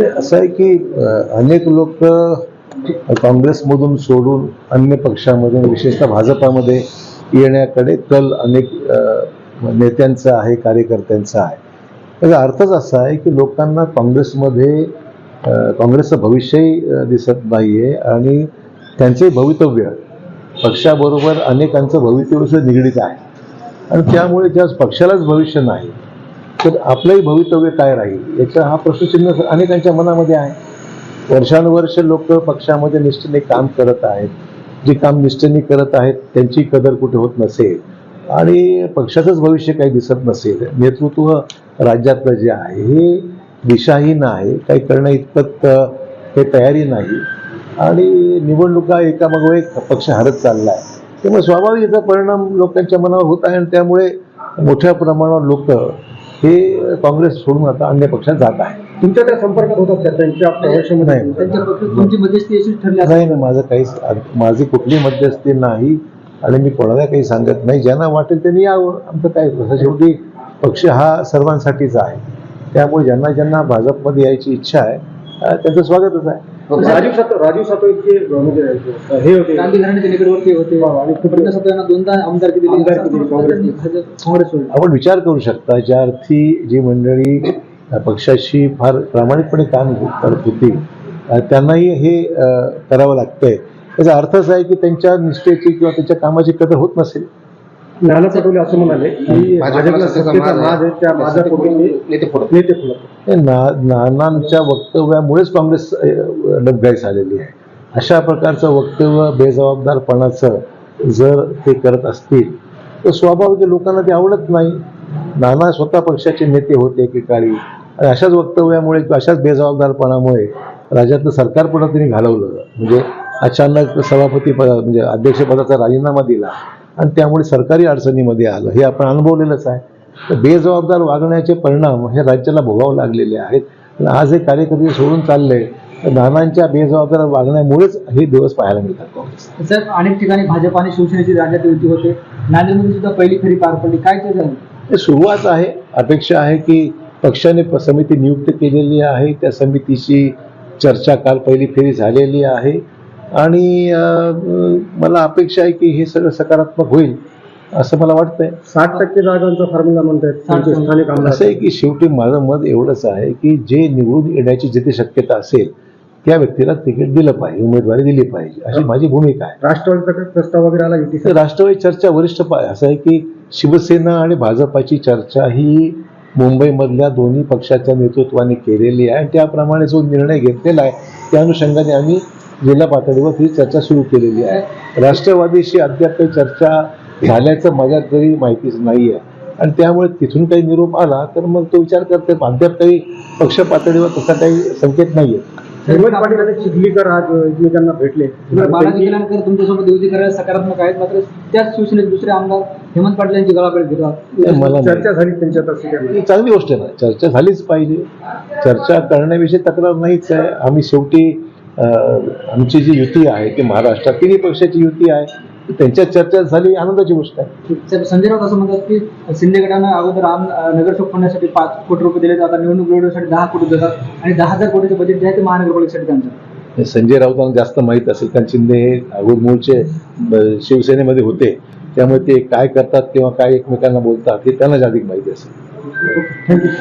ते असं आहे की अनेक लोक काँग्रेसमधून सोडून अन्य पक्षामधून विशेषतः भाजपामध्ये येण्याकडे कल अनेक नेत्यांचा आहे कार्यकर्त्यांचा आहे. त्याचा अर्थच असा आहे की लोकांना काँग्रेसमध्ये काँग्रेसचं भविष्यही दिसत नाही आहे आणि त्यांचंही भवितव्य पक्षाबरोबर अनेकांचं भवितव्य निगडीत आहे. आणि त्यामुळे ज्या पक्षालाच भविष्य नाही. तर आपलंही भवितव्य काय राहील? याचा हा प्रश्नचिन्ह अनेकांच्या मनामध्ये आहे. वर्षानुवर्ष लोक पक्षामध्ये निष्ठेने काम करत आहेत. जे काम निष्ठेने करत आहेत त्यांची कदर कुठे होत नसेल? आणि पक्षाचंच भविष्य काही दिसत नसेल. नेतृत्व राज्यातलं जे आहे हे दिशाहीन आहे. काही करणं इतपत हे तयारी नाही. आणि निवडणुका एकामागोमाग एक पक्ष हरत चालला आहे त्यामुळे स्वाभाविक याचा परिणाम लोकांच्या मनावर होत आहे आणि त्यामुळे मोठ्या प्रमाणावर लोक हे काँग्रेस सोडून आता अन्य पक्षात जात आहे. तुमच्या त्या संपर्कात होतात का त्यांच्या प्रवेशामध्ये? तुमची मध्यस्थी अशीच ठरली. नाही ना माझं काहीच माझी कुठली मध्यस्थी नाही आणि मी कोणाला काही सांगत नाही. ज्यांना वाटेल त्यांनी यावं. आमचं काय शेवटी पक्ष हा सर्वांसाठीच आहे. त्यामुळे ज्यांना ज्यांना भाजपमध्ये यायची इच्छा आहे त्यांचं स्वागतच आहे. राजीव सातव राजीव सातव इतके म्हणजे हे होते. गांधी घराण्याच्या निकटवर्ती होते. आणि सातव यांना दोनदा आमदारकी दिली काँग्रेस. आपण विचार करू शकता ज्या अर्थी जी मंडळी पक्षाशी फार प्रामाणिकपणे काम करत होती त्यांनाही हे करावं लागतंय. त्याचा अर्थ असा आहे की त्यांच्या निष्ठेची किंवा त्यांच्या कामाची कदर होत नसेल. नाना पटोले असं म्हणाले की भाजपला सत्तेचा माज आहे त्या माझ्यापोटी नेते फुलत नेते फुलत हे ना नानांच्या वक्तव्यामुळेच काँग्रेस डबघाईस आलेली आहे. अशा प्रकारचं वक्तव्य बेजबाबदारपणाचं जर ते करत असतील तर स्वाभाविक लोकांना ते आवडत नाही. नाना स्वतः पक्षाचे नेते होते एकेकाळी आणि अशाच वक्तव्यामुळे किंवा अशाच बेजबाबदारपणामुळे राज्यातलं सरकार पण त्यांनी घालवलं. म्हणजे अचानक सभापती पद म्हणजे अध्यक्षपदाचा राजीनामा दिला. आणि त्यामुळे सरकारी अडचणीमध्ये आलं. हे आपण अनुभवलेलंच आहे. तर बेजबाबदार वागण्याचे परिणाम हे राज्याला भोगावे लागलेले आहेत. आज हे कार्यकर्ते सोडून चालले तर नानांच्या बेजबाबदार वागण्यामुळेच हे दिवस पाहायला मिळतात काँग्रेस. सर अनेक ठिकाणी भाजप आणि शिवसेनेची राज्यात युती होते. नांदेडमध्ये सुद्धा पहिली फेरी पार पडली. काय ते झालं? हे सुरुवात आहे. अपेक्षा आहे की पक्षाने समिती नियुक्त केलेली आहे. त्या समितीची चर्चा काल पहिली फेरी झालेली आहे. आणि मला अपेक्षा आहे की हे सगळं सकारात्मक होईल असं मला वाटतंय. साठ टक्के जागांचा फॉर्म्युला म्हणतात त्यांचे स्थानिक आमदार. असं आहे की शेवटी माझं मत एवढंच आहे की जे निवडून येण्याची जिथे शक्यता असेल त्या व्यक्तीला तिकीट दिलं पाहिजे उमेदवारी दिली पाहिजे अशी माझी भूमिका आहे. राष्ट्रवादीचा प्रस्ताव वगैरे आला युती तर राष्ट्रवादी चर्चा वरिष्ठ असं आहे की शिवसेना आणि भाजपाची चर्चा ही मुंबईमधल्या दोन्ही पक्षाच्या नेतृत्वाने केलेली आहे आणि त्याप्रमाणे जो निर्णय घेतलेला आहे त्या अनुषंगाने आम्ही जिल्हा पातळीवर ही चर्चा सुरू केलेली आहे. राष्ट्रवादीशी अद्याप काही चर्चा झाल्याचं माझ्या तरी माहितीच नाही आहे आणि त्यामुळे तिथून काही निरोप आला तर मग तो विचार करते. अद्याप काही पक्ष पातळीवर तसा काही संकेत नाही आहे हेमंत पाटील आणि चिखलीकर आज एकमेकांना भेटले. बालाजी कल्याणकर तुमच्यासोबत युती करायला सकारात्मक आहेत मात्र त्याच शिवसेनेत दुसरे आमदार हेमंत पाटील यांची गळापेट घेतात. मला. चर्चा झाली त्यांच्यात असं काय ही चांगली गोष्ट आहे ना. चर्चा झालीच पाहिजे. चर्चा करण्याविषयी तक्रार नाहीच आहे. आम्ही शेवटी आमची जी युती आहे ती महाराष्ट्रात तिन्ही पक्षाची युती आहे. त्यांच्यात चर्चा झाली आनंदाची गोष्ट आहे. संजय राऊत असं म्हणतात की शिंदे गटानं अगोदर आम नगरसेवक होण्यासाठी पाच कोटी रुपये दिले आता निवडणूक लढवण्यासाठी दहा कोटी देतात आणि दहा हजार कोटीचं बजेट जे आहे ते महानगरपालिकेसाठी त्यांचं. संजय राऊतांना जास्त माहीत असेल कारण शिंदे हे अगोदर मूळचे शिवसेनेमध्ये होते. त्यामुळे ते काय करतात किंवा काय एकमेकांना बोलतात हे त्यांना अधिक माहिती असेल.